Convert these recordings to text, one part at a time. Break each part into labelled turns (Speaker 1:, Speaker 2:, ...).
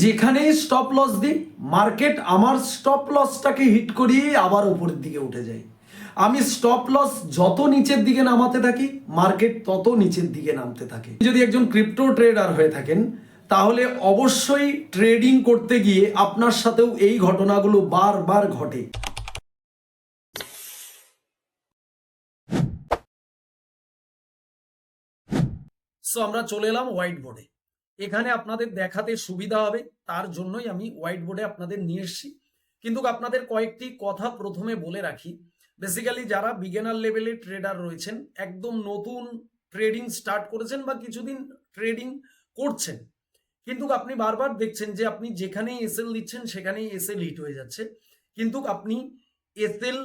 Speaker 1: যেখানেই stop loss দিই market আমার স্টপ লসটাকে হিট করিয়ে আবার উপরের দিকে উঠে যায়। আমি স্টপ লস যত নিচের দিকে নামাতে থাকি মার্কেট তত নিচের দিকে নামতে থাকে। যদি একজন ক্রিপ্টো ট্রেডার হয়ে থাকেন, তাহলে অবশ্যই ট্রেডিং করতে গিয়ে আপনার সাথেও এই ঘটনাগুলো বারবার ঘটে। সো আমরা চলে এলাম হোয়াইট বোর্ডে এখানে আপনাদের দেখাতে সুবিধা হবে, তার জন্যই আমি হোয়াইট বোর্ডে আপনাদের নিয়ে এসেছি। কিন্তু আপনাদের কয়েকটি কথা প্রথমে বলে রাখি। বেসিক্যালি যারা বিগিনার লেভেলে ট্রেডার রয়েছেন, একদম নতুন ট্রেডিং স্টার্ট করেছেন বা কিছুদিন ট্রেডিং করছেন, কিন্তু আপনি বারবার দেখছেন যে আপনি যেখানেই এসএল দিচ্ছেন, সেখানেই এসএল হিট হয়ে যাচ্ছে। কিন্তু আপনি এসএল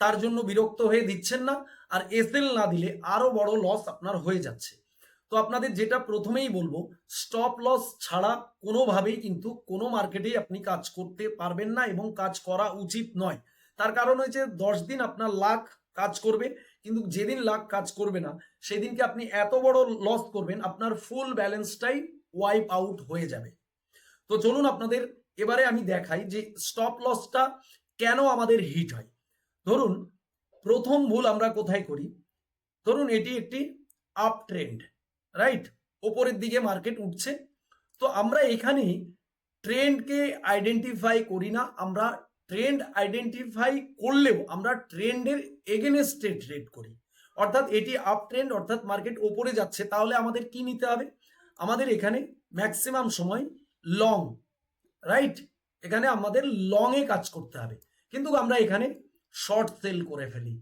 Speaker 1: তার জন্য বিরক্ত হয়ে দিচ্ছেন না, আর এসএল না দিলে আরও বড় লস আপনার হয়ে যাচ্ছে। তো আপনাদের যেটা প্রথমেই বলব স্টপ লস ছাড়া কোনোভাবেই কিন্তু কোনো মার্কেটেই আপনি কাজ করতে পারবেন না এবং কাজ করা উচিত নয়। তার কারণ হয়েছে দশ দিন আপনার লাখ কাজ করবে, কিন্তু যেদিন লাখ কাজ করবে না, সেদিনকে আপনি এত বড় লস করবেন, আপনার ফুল ব্যালেন্সটাই ওয়াইপ আউট হয়ে যাবে। তো চলুন আপনাদের এবারে আমি দেখাই যে স্টপ লসটা কেন আমাদের হিট হয়। ধরুন, প্রথম ভুল আমরা কোথায় করি? ধরুন, এটি একটি আপ ট্রেন্ড রাইট ওপরের দিকে মার্কেট উঠছে। তো আমরা এখানে ট্রেন্ডকে আইডেন্টিফাই করি না। আমরা ট্রেন্ড আইডেন্টিফাই করলেও আমরা ট্রেন্ডের এগেনস্টে ট্রেড করি। অর্থাৎ এটি আপ ট্রেন্ড অর্থাৎ মার্কেট ওপরে যাচ্ছে। তাহলে আমাদের কি নিতে হবে? আমাদের এখানে ম্যাক্সিমাম সময় লং রাইট এখানে আমাদের লং এ কাজ করতে হবে। কিন্তু আমরা এখানে শর্ট সেল করে ফেলি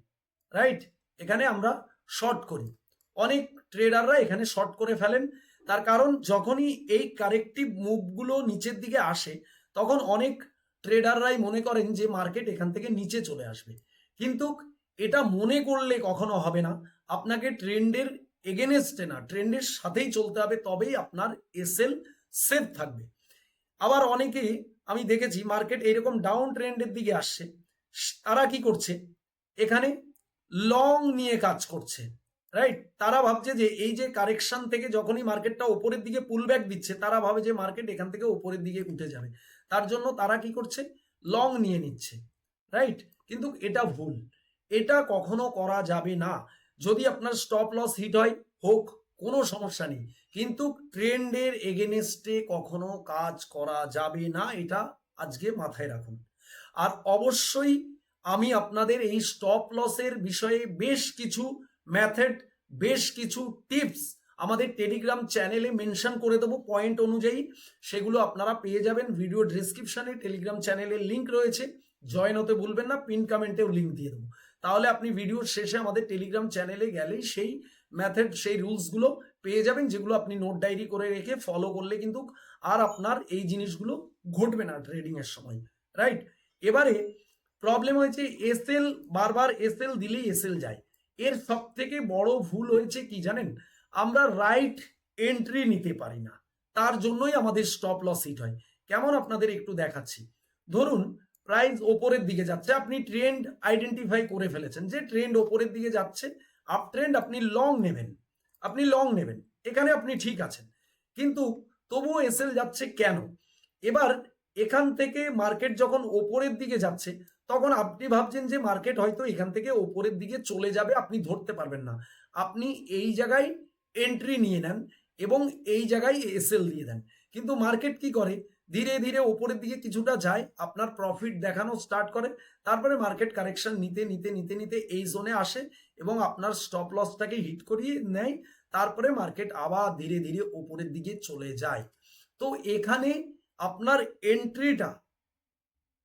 Speaker 1: রাইট এখানে আমরা শর্ট করি। অনেক ট্রেডাররা এখানে শর্ট করে ফেলেন। তার কারণ, যখনই এই কারেক্টিভ মুভগুলো নিচের দিকে আসে, তখন অনেক ট্রেডাররাই মনে করেন যে মার্কেট এখান থেকে নিচে চলে আসবে। কিন্তু এটা মনে করলে কখনো হবে না। আপনাকে ট্রেন্ডের এগেনেস্টে না, ট্রেন্ডের সাথেই চলতে হবে, তবেই আপনার এসএল সেফ থাকবে। আবার অনেকেই আমি দেখেছি মার্কেট এরকম ডাউন ট্রেন্ডের দিকে আসছে। তারা কি করছে? এখানে লং নিয়ে কাজ করছে। রাইট তারা ভাবছে যে এই যে কারেকশন থেকে যখনই মার্কেটটা ওপরের দিকে পুল ব্যাক দিচ্ছে, তারা ভাবে যে মার্কেট এখান থেকে ওপরের দিকে উঠে যাবে। তার জন্য তারা কি করছে? লং নিয়ে নিচ্ছে। রাইট কিন্তু এটা ভুল। এটা কখনো করা যাবে না। যদি আপনার স্টপ লস হিট হয়, হোক, কোনো সমস্যা নেই। কিন্তু ট্রেন্ডের এগেনেস্টে কখনো কাজ করা যাবে না, এটা আজকে মাথায় রাখুন। আর অবশ্যই আমি আপনাদের এই স্টপ লসের বিষয়ে বেশ কিছু মেথড বেশ কিছু টিপস আমাদের টেলিগ্রাম চ্যানেলে মেনশন করে দেবো। পয়েন্ট অনুযায়ী সেগুলো আপনারা পেয়ে যাবেন। ভিডিও ডিসক্রিপশনে টেলিগ্রাম চ্যানেলের লিঙ্ক রয়েছে। জয়েন হতে ভুলবেন না। পিন কমেন্টেও লিঙ্ক দিয়ে দেবো। তাহলে আপনি ভিডিওর শেষে আমাদের টেলিগ্রাম চ্যানেলে গেলেই সেই মেথড সেই রুলসগুলো পেয়ে যাবেন, যেগুলো আপনি নোট ডায়েরি করে রেখে ফলো করলে কিন্তু আর আপনার এই জিনিসগুলো ঘটবে না ট্রেডিং এর সময়। রাইট এবারে প্রবলেম হয়েছে এসএল বারবার এসএল দিলেই এসএল যায়। এর সব থেকে বড় ভুল হয়েছে কি জানেন? আমরা রাইট এন্ট্রি নিতে পারি না। তার জন্যই আমাদের স্টপ লস হিট হয়। কেমন আপনাদের একটু দেখাচ্ছি। ধরুন প্রাইস ওপরের দিকে যাচ্ছে। আপনি ট্রেন্ড আইডেন্টিফাই করে ফেলেছেন যে ট্রেন্ড ওপরের দিকে যাচ্ছে। আপ ট্রেন্ড আপনি লং নেবেন। আপনি লং নেবেন। এখানে আপনি ঠিক আছেন। কিন্তু তবুও এসএল যাচ্ছে কেন? এবার এখান থেকে মার্কেট যখন ওপরের দিকে যাচ্ছে তখন আপনি ভাবছেন যে মার্কেট হয়তো এখান থেকে ওপরের দিকে চলে যাবে, আপনি ধরতে পারবেন না। আপনি এই জায়গায় এন্ট্রি নিয়ে নেন এবং এই জায়গায় এসএল দিয়ে দেন। কিন্তু মার্কেট কি করে? ধীরে ধীরে ওপরের দিকে কিছুটা যায়, আপনার প্রফিট দেখানো স্টার্ট করে, তারপরে মার্কেট কারেকশন নিতে নিতে নিতে নিতে এই জোনে আসে এবং আপনার স্টপ লসটাকে হিট করিয়ে নেয়, তারপরে মার্কেট আবার ধীরে ধীরে ওপরের দিকে চলে যায়। তো এখানে আপনার এন্ট্রিটা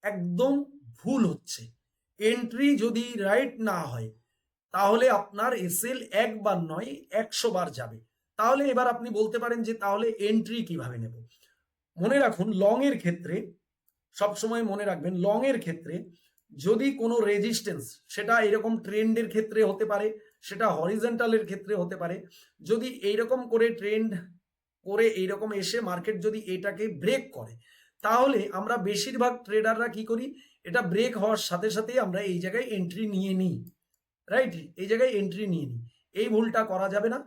Speaker 1: একদম ভুল হচ্ছে। এন্ট্রি যদি রাইট না হয়, তাহলে আপনার এসএল একবার নয়, একশো বার যাবে। তাহলে এবার আপনি বলতে পারেন যে তাহলে এন্ট্রি কীভাবে নেব? মনে রাখুন লং এর ক্ষেত্রে, সবসময় মনে রাখবেন লং এর ক্ষেত্রে যদি কোনো রেজিস্ট্যান্স সেটা এরকম ট্রেন্ডের ক্ষেত্রে হতে পারে, সেটা হরিজেন্টালের ক্ষেত্রে হতে পারে, যদি এইরকম করে ট্রেন্ড করে এইরকম এসে মার্কেট যদি এটাকে ব্রেক করে, তাহলে আমরা বেশিরভাগ ট্রেডাররা কি করি? এটা ব্রেক হওয়ার সাথে সাথেই আমরা এই জায়গায় এন্ট্রি নিয়ে নিই রাইট এই জায়গায় এন্ট্রি নিয়ে নিই। এই ভুলটা করা যাবে না।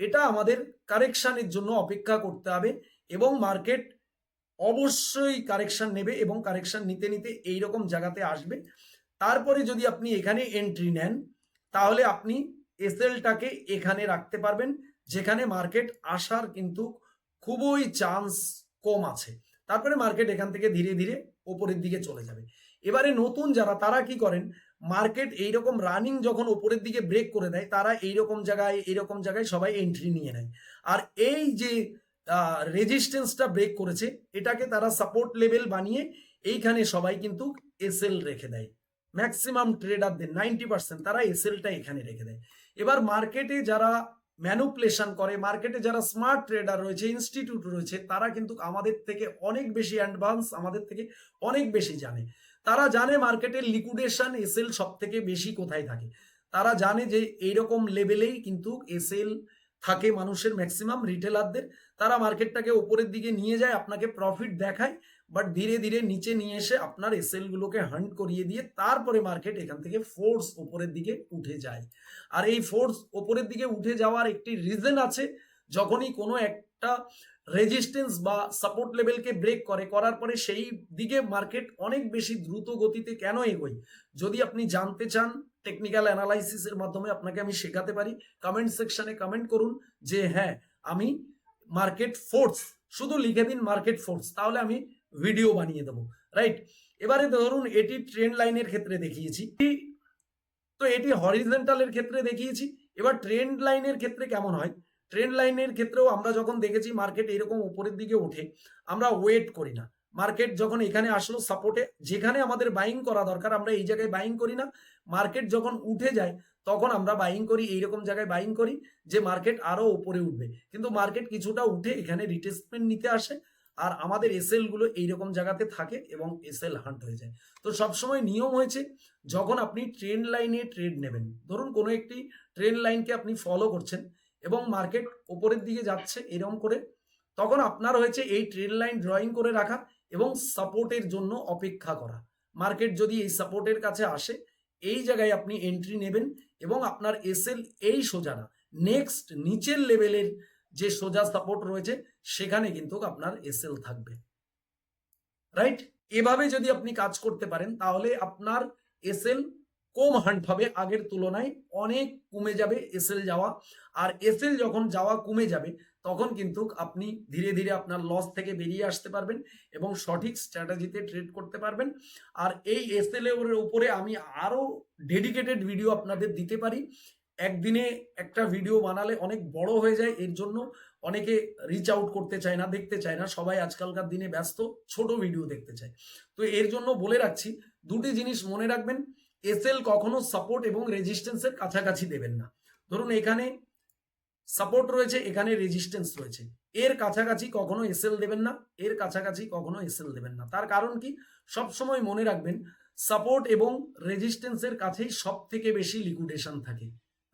Speaker 1: এটা আমাদের কারেকশানের জন্য অপেক্ষা করতে হবে এবং মার্কেট অবশ্যই কারেকশন নেবে এবং কারেকশন নিতে নিতে এই রকম জায়গাতে আসবে। তারপরে যদি আপনি এখানে এন্ট্রি নেন, তাহলে আপনি এসএলটাকে এখানে রাখতে পারবেন, যেখানে মার্কেট আসার কিন্তু খুবই চান্স কম আছে। তারপরে মার্কেট এখান থেকে ধীরে ধীরে ওপরের দিকে চলে যাবে। এবারে নতুন যারা, তারা কি করেন? মার্কেট এইরকম রানিং যখন ওপরের দিকে ব্রেক করে দেয়, তারা এইরকম জায়গায় এইরকম জায়গায় সবাই এন্ট্রি নিয়ে নেয়। আর এই যে রেজিস্ট্যান্সটা ব্রেক করেছে, এটাকে তারা সাপোর্ট লেভেল বানিয়ে এইখানে সবাই কিন্তু এসএল রেখে দেয়। ম্যাক্সিমাম ট্রেডারদের নাইনটি পার্সেন্ট তারা এসএলটা এখানে রেখে দেয়। এবার মার্কেটে যারা ম্যানুপুলেশন করে মার্কেটে যারা স্মার্ট ট্রেডার রয়েছে ইনস্টিটিউট রয়েছে, তারা কিন্তু আমাদের থেকে অনেক বেশি অ্যাডভান্স আমাদের থেকে অনেক বেশি জানে। তারা জানে মার্কেটের লিকুইডেশন এসএল সব থেকে বেশি কোথায় থাকে। তারা জানে যে এইরকম লেভেলেই কিন্তু এসএল থাকে মানুষের ম্যাক্সিমাম রিটেলারদের। তারা মার্কেটটাকে ওপরের দিকে নিয়ে যায়, আপনাকে প্রফিট দেখায়, বাট ধীরে ধীরে নিচে নিয়ে এসে আপনার এসএল গুলোকে হান্ট করিয়ে দিয়ে তারপরে মার্কেট এখান থেকে ফোর্স ওপরের দিকে উঠে যায়। আর এই ফোর্স ওপরের দিকে উঠে যাওয়ার একটি রিজন আছে, যখনই কোনো একটা রেজিস্ট্যান্স বা সাপোর্ট লেভেলকে ব্রেক করে, করার পরে সেই দিকে মার্কেট অনেক বেশি দ্রুত গতিতে কেন এগোয়? যদি আপনি জানতে চান টেকনিক্যাল অ্যানালাইসিসের মাধ্যমে আপনাকে আমি শেখাতে পারি কমেন্ট সেকশনে কমেন্ট করুন যে হ্যাঁ আমি মার্কেট ফোর্স শুধু লিখে দিন মার্কেট ফোর্স তাহলে আমি ভিডিও বানিয়ে দেবো। রাইট এবারে ধরুন এটি ট্রেন লাইনের ক্ষেত্রে দেখিয়েছি। তো এটি হরিজেন্টালের ক্ষেত্রে দেখিয়েছি। এবার ট্রেন্ড লাইনের ক্ষেত্রে কেমন হয়? ট্রেন্ড লাইনের ক্ষেত্রেও আমরা যখন দেখেছি মার্কেট এরকম উপরের দিকে ওঠে, আমরা ওয়েট করি না। মার্কেট যখন এখানে আসলো সাপোর্টে যেখানে আমাদের বাইং করা দরকার, আমরা এই জায়গায় বাইং করি না। মার্কেট যখন উঠে যায়, তখন আমরা বাইং করি, এইরকম জায়গায় বাইং করি যে মার্কেট আরও উপরে উঠবে। কিন্তু মার্কেট কিছুটা উঠে এখানে রিটেসমেন্ট নিতে আসে আর আমাদের এসএলগুলো এইরকম জায়গাতে থাকে এবং এসএল হান্ট হয়ে যায়। তো সবসময় নিয়ম হয়েছে, যখন আপনি ট্রেন লাইনে ট্রেড নেবেন, ধরুন কোনো একটি ট্রেন লাইনকে আপনি ফলো করছেন এবং মার্কেট ওপরের দিকে যাচ্ছে এরকম করে, তখন আপনার হয়েছে এই ট্রেন লাইন ড্রয়িং করে রাখা এবং সাপোর্টের জন্য অপেক্ষা করা। মার্কেট যদি এই সাপোর্টের কাছে আসে, এই জায়গায় আপনি এন্ট্রি নেবেন এবং আপনার এসএল এই সোজা না নেক্সট নিচের লেভেলের যে সোজা সাপোর্ট রয়েছে, সেখানে কিন্তু আপনার এসএল থাকবে। রাইট এভাবে যদি আপনি কাজ করতে পারেন, তাহলে আপনার এসএল কম হান্ট হবে আগের তুলনায় অনেক কমে যাবে এসএল যাওয়া। আর এসএল যখন যাওয়া কমে যাবে, তখন কিন্তু আপনি ধীরে ধীরে আপনার লস থেকে বেরিয়ে আসতে পারবেন এবং সঠিক স্ট্র্যাটেজিতে ট্রেড করতে পারবেন। আর এই এসএল এর উপরে আমি আরও ডেডিকেটেড ভিডিও আপনাদের দিতে পারি। একদিনে একটা ভিডিও বানালে অনেক বড় হয়ে যায়, এর জন্য অনেকে রিচ আউট করতে চায় না, দেখতে চায় না, সবাই আজকালকার দিনে ব্যস্ত, ছোট ভিডিও দেখতে চায়। তো এর জন্য বলে রাখছি, দুটি জিনিস মনে রাখবেন এসএল কখনো সাপোর্ট এবং রেজিস্ট্যান্সের কাছাকাছি দেবেন না। ধরুন এখানে সাপোর্ট রয়েছে, এখানে রেজিস্ট্যান্স রয়েছে। এর কাছাকাছি কখনো এসএল দেবেন না, এর কাছাকাছি কখনো এসএল দেবেন না। তার কারণ কি? সব সময় মনে রাখবেন সাপোর্ট এবং রেজিস্ট্যান্সের কাছেই সব থেকে বেশি লিকুইডেশন থাকে।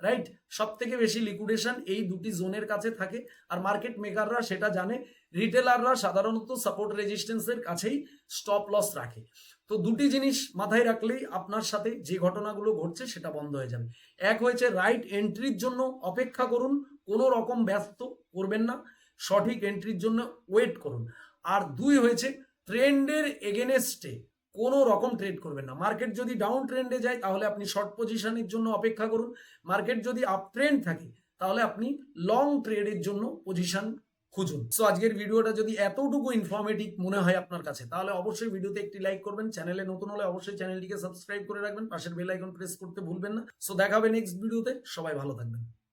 Speaker 1: রাইট সব থেকে বেশি লিকুইডেশন এই দুটি জোনের কাছে থাকে। আর মার্কেট মেকাররা সেটা জানে। রিটেলাররা সাধারণত সাপোর্ট রেজিস্ট্যান্সের কাছেই স্টপ লস রাখে। তো দুটি জিনিস মাথায় রাখলেই আপনার সাথে যে ঘটনাগুলো ঘটছে সেটা বন্ধ হয়ে যাবে। এক হয়েছে রাইট এন্ট্রির জন্য অপেক্ষা করুন। কোনো রকম ব্যস্ত করবেন না। সঠিক এন্ট্রির জন্য ওয়েট করুন। আর দুই হয়েছে ট্রেন্ডের এগেনেস্টে কোনো রকম ট্রেড করবেন না। মার্কেট যদি ডাউন ট্রেন্ডে যায়, তাহলে আপনি শর্ট পজিশনের জন্য অপেক্ষা করুন। মার্কেট যদি আপ ট্রেন্ড থাকে, তাহলে আপনি লং ট্রেডের জন্য পজিশন খুঁজুন। সো আজকের ভিডিওটা যদি এতটুকু ইনফরমেটিভ মনে হয় আপনার কাছে, তাহলে অবশ্যই ভিডিওতে একটি লাইক করবেন। চ্যানেলে নতুন হলে অবশ্যই চ্যানেলটিকে সাবস্ক্রাইব করে রাখবেন। পাশের বেল আইকন প্রেস করতে ভুলবেন না। সো দেখাবে নেক্সট ভিডিওতে সবাই ভালো থাকবেন।